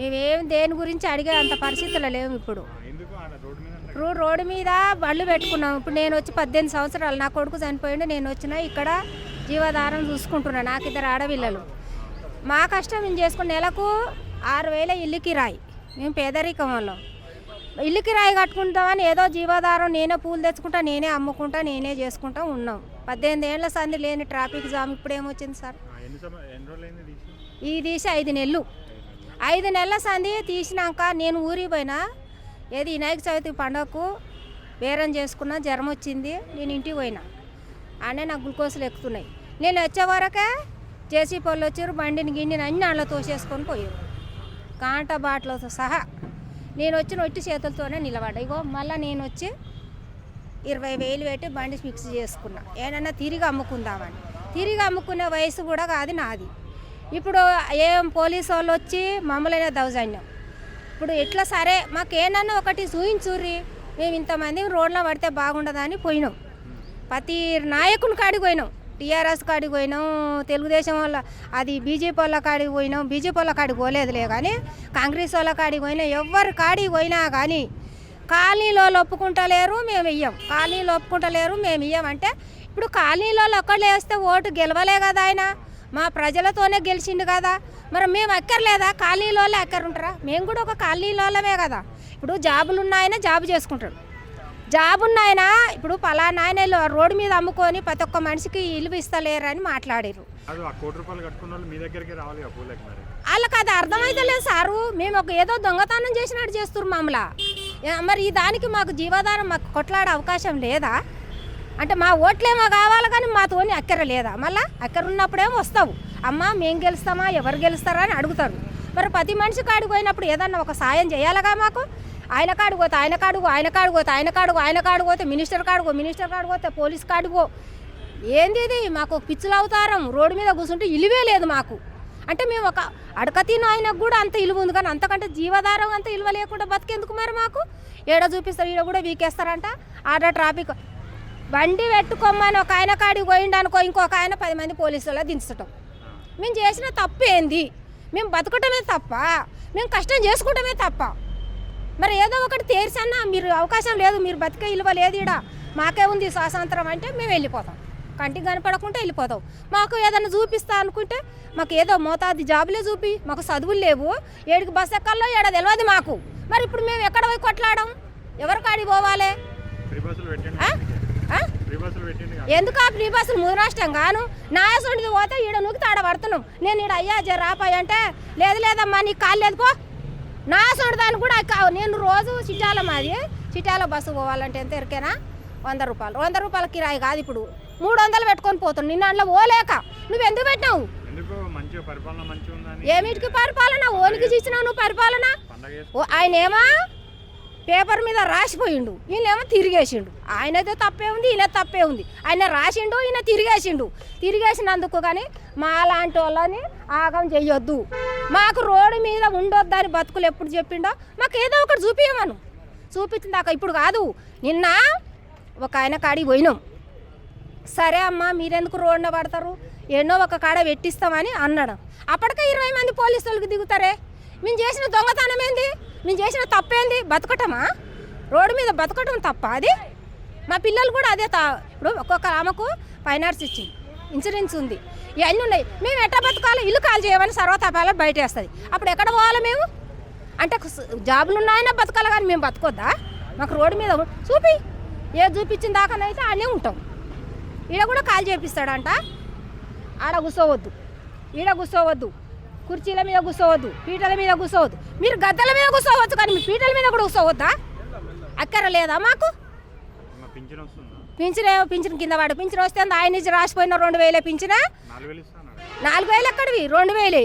మేమేం దేని గురించి అడిగే అంత పరిస్థితులు లేవు ఇప్పుడు. ఇప్పుడు రోడ్డు మీద బళ్ళు పెట్టుకున్నాం. ఇప్పుడు నేను వచ్చి పద్దెనిమిది సంవత్సరాలు నా కొడుకు చనిపోయిండు. నేను వచ్చిన ఇక్కడ జీవధారం చూసుకుంటున్నా నాకు ఇద్దరు ఆడపిల్లలు. మా కష్టం మేము చేసుకున్న నెలకు ఆరు వేల ఇల్లు కిరాయి. మేము పేదరికం వాళ్ళం. ఇల్లు కిరాయి కట్టుకుంటామని ఏదో జీవాధారం నేనే పూలు తెచ్చుకుంటా నేనే అమ్ముకుంటా నేనే చేసుకుంటా ఉన్నాం. పద్దెనిమిది ఏళ్ళ సంది లేని ట్రాఫిక్ జామ్ ఇప్పుడు ఏమొచ్చింది సార్ ఈ తీసి ఐదు నెలలు. ఐదు నెలల సంధి తీసినాక నేను ఊరికి పోయినా. ఏది వినాయక చవితి పండగకు బేరం చేసుకున్న జ్వరం వచ్చింది. నేను ఇంటికి పోయినా. అనే నాకు గ్లూకోజ్లు ఎక్కుతున్నాయి. నేను వచ్చే వరకే జేసీ పళ్ళు వచ్చారు బండిని గిండిని అన్ని అట్లా తోసేసుకొని పోయారు. కాంట బాటలతో సహా నేను వచ్చిన ఒట్టి చేతులతోనే నిలబడ్డా. ఇగో మళ్ళీ నేను వచ్చి ఇరవై వేలు పెట్టి బండి ఫిక్స్ చేసుకున్నా. ఏమైనా తిరిగి అమ్ముకుందామని. తిరిగి అమ్ముకునే వయసు కూడా కాదు నాది. ఇప్పుడు ఏం పోలీసు వాళ్ళు వచ్చి మమ్మల్ని దౌజన్యం ఇప్పుడు ఎట్లా సరే మాకు ఒకటి చూయించుర్రి. మేము ఇంతమంది రోడ్లో పడితే బాగుండదని పోయినాం. ప్రతి నాయకుని కాడికి పోయినాం. టీఆర్ఎస్ కాడికి పోయినాం తెలుగుదేశం వాళ్ళ అది బీజేపీ వాళ్ళ కాడికి పోయినాం. బీజేపీ వాళ్ళ కాడికి పోలేదులే కానీ కాంగ్రెస్ వాళ్ళ కాడికి పోయినా ఎవరు కాడికి పోయినా కానీ కాలనీలో ఒప్పుకుంటలేరు మేము ఇయ్యం. కాలనీలో ఒప్పుకుంటలేరు మేము ఇయ్యం. అంటే ఇప్పుడు కాలనీలో ఒక్కళ్ళు వేస్తే ఓటు గెలవలే కదా ఆయన. మా ప్రజలతోనే గెలిచిండు కదా. మరి మేము అక్కర్లేదా కాలనీలో అక్కరుంటారా మేము కూడా ఒక కాలనీలోమే కదా. ఇప్పుడు జాబులు ఉన్నాయన జాబు చేసుకుంటాడు. జాబ్ ఉన్నాయన ఇప్పుడు పలానా ఆయన రోడ్డు మీద అమ్ముకొని ప్రతి ఒక్క మనిషికి ఇల్లు ఇస్తలేరని మాట్లాడారు వాళ్ళకి అది అర్థమైతలేదు సారు. మేము ఒక ఏదో దొంగతనం చేసినట్టు చేస్తున్నారు మమ్మల్ని. ఏ, మరి ఈ దానికి మాకు జీవాధారం మాకు కొట్లాడే అవకాశం లేదా? అంటే మా ఓట్లేమో కావాలి కానీ మాతోని అక్కర లేదా? మళ్ళా అక్కర ఉన్నప్పుడేమో వస్తావు. అమ్మ మేము గెలుస్తామా? ఎవరు గెలుస్తారా అని అడుగుతారు. మరి ప్రతి మనిషి కాడికి పోయినప్పుడు ఏదన్నా ఒక సాయం చేయాలగా మాకు? ఆయన కాడికి పోతే ఆయన కాడుగు ఆయన కాడికి పోతే ఆయన కాడుగు ఆయన కాడికి పోతే మినిస్టర్ కాడుగో మినిస్టర్ కాడికి పోతే పోలీస్ కాడుగో ఏంది ఇది? మాకు పిచ్చులు అవుతారం. రోడ్డు మీద కూర్చుంటే ఇలువే లేదు మాకు. అంటే మేము ఒక అడక తిన ఆయనకు కూడా అంత ఇలువ ఉంది కానీ అంతకంటే జీవధారం అంత ఇలువ లేకుండా బతికేందుకు మరి మాకు? ఏడ చూపిస్తారు? ఈడ కూడా వీకేస్తారంట. ఆడ ట్రాఫిక్ బండి పెట్టుకోమని ఒక ఆయన కాడికి పోయిండు అనుకో ఇంకొక ఆయన పది మంది పోలీసులలో దించటం మేము చేసిన తప్పు ఏంది? మేము బతకటమే తప్ప మేము కష్టం చేసుకుంటమే తప్ప. మరి ఏదో ఒకటి తేర్చన్నా మీరు అవకాశం లేదు మీరు బతికే ఇలువ లేదు ఈడ. మాకే ఉంది స్వాతంత్రం అంటే మేము వెళ్ళిపోతాం. కంటికి కనపడకుంటే వెళ్ళిపోతాం. మాకు ఏదైనా చూపిస్తా అనుకుంటే మాకు ఏదో మోతాది జాబులే చూపి మాకు చదువులు లేవు. ఏడికి బస్ ఎక్కల్లో ఏడ తెలియదు మాకు. మరి ఇప్పుడు మేము ఎక్కడ పోయి కొట్లాడడం ఎవరి కాడికి పోవాలి? ఆ? ఫ్రీ బస్సులు. ఎందుకు ఆ ఫ్రీ బస్సులు ముదరాష్టం గాను? నాయసుడిది పోతే ఈడ నూకి తాడ పడుతున్నాం. నేను ఈడ అయ్యా జర రాపాయి అంటే లేదు లేదమ్మా నీకు కాలు లేదు పో. నాయసుడి దాన్ని కూడా కా- నేను రోజు చిట్యాల మాది చిట్యాల బస్సు పోవాలంటే ఎంత ఎరికేనా? వంద రూపాయలు. వంద రూపాయల కిరాయి కాదు ఇప్పుడు. మూడు వందలు పెట్టుకొని పోతున్నాను నిన్న అందులో పోలేక. నువ్వు ఎందుకు పెట్టినావు? ఏమిటికి పరిపాలన? ఓనికి ఇచ్చినావు నువ్వు పరిపాలన? ఆయన ఏమో? పేపర్ మీద రాసిపోయిండు. ఈయనేమో తిరిగేసిండు. ఆయనతో తప్పే ఉంది ఈయన తప్పే ఉంది. ఆయన రాసిండు ఈయన తిరిగేసిండు. తిరిగేసినందుకు కానీ మా లాంటి వాళ్ళని ఆగం చేయొద్దు మాకు రోడ్డు మీద ఉండొద్దని బతుకులు ఎప్పుడు చెప్పిండో మాకు ఏదో ఒకటి చూపించమను చూపించిన దాకా ఇప్పుడు కాదు. నిన్న ఒక ఆయన కాడికి పోయినాం. సరే అమ్మా మీరెందుకు రోడ్న పడతారు? ఎన్నో ఒక కాడ పెట్టిస్తామని అన్నాడు. అప్పటికే ఇరవై మంది పోలీసు వాళ్ళకి దిగుతారే? మేము చేసిన దొంగతనం ఏంది? మేము చేసిన తప్పేంది? బతకటమా? రోడ్డు మీద బతకటం తప్ప అది? మా పిల్లలు కూడా అదే తా ఇప్పుడు ఒక్కొక్క ఆమెకు ఫైనాన్స్ ఇచ్చింది ఇన్సూరెన్స్ ఉంది. ఇవన్నీ ఉన్నాయి. మేము ఎట్లా బతకాలి? ఇల్లు కాల్ చేయమని సర్వతాపాలు బయట వేస్తుంది అప్పుడు ఎక్కడ పోవాలి మేము? అంటే జాబులు ఉన్నాయన్నా బతకాలి కానీ మేము బతకొద్దా? మాకు రోడ్డు మీద చూపి. ఏ చూపించిన దాకానైతే అన్నీ ఉంటాం. ఈడ కూడా కాల్ చేపిస్తాడంట. ఆడ కూర్చోవద్దు. ఈడ కూర్చోవద్దు. కుర్చీల మీద కూర్చోవద్దు పీటల మీద కూర్చోవద్దు. మీరు గద్దల మీద కూర్చోవచ్చు కానీ మీ పీటల మీద కూడా కూర్చోవద్దా? అక్కర లేదా మాకు పింఛన్ పింఛన్ కింద వాడు. పింఛన్ వస్తే ఆయన ఇచ్చి రాసిపోయిన రెండు వేలే పింఛనా? నాలుగు వేలు ఎక్కడివి? రెండు వేలే.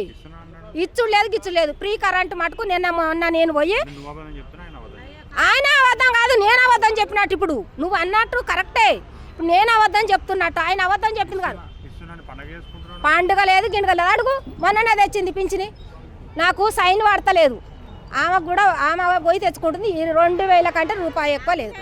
ఇచ్చుడు లేదు గిచ్చుడు లేదు. ఫ్రీ కరెంట్ మటుకు నిన్న మొన్న నేను పోయి ఆయన అబద్ధం అబద్ధం కాదు నేను అబద్ధం చెప్పినట్టు ఇప్పుడు. నువ్వు అన్నట్టు కరెక్టే. ఇప్పుడు నేను అబద్ధం చెప్తున్నట్టు. ఆయన అబద్ధం చెప్పింది కాదు. పండుగ లేదు గిండుగ లేదు. అడుగు మొన్ననే తెచ్చింది పింఛని. నాకు సైన్ పడతలేదు ఆమెకు కూడా ఆమె పోయి తెచ్చుకుంటుంది. ఈ రెండు వేల కంటే రూపాయి ఎక్కువ లేదు.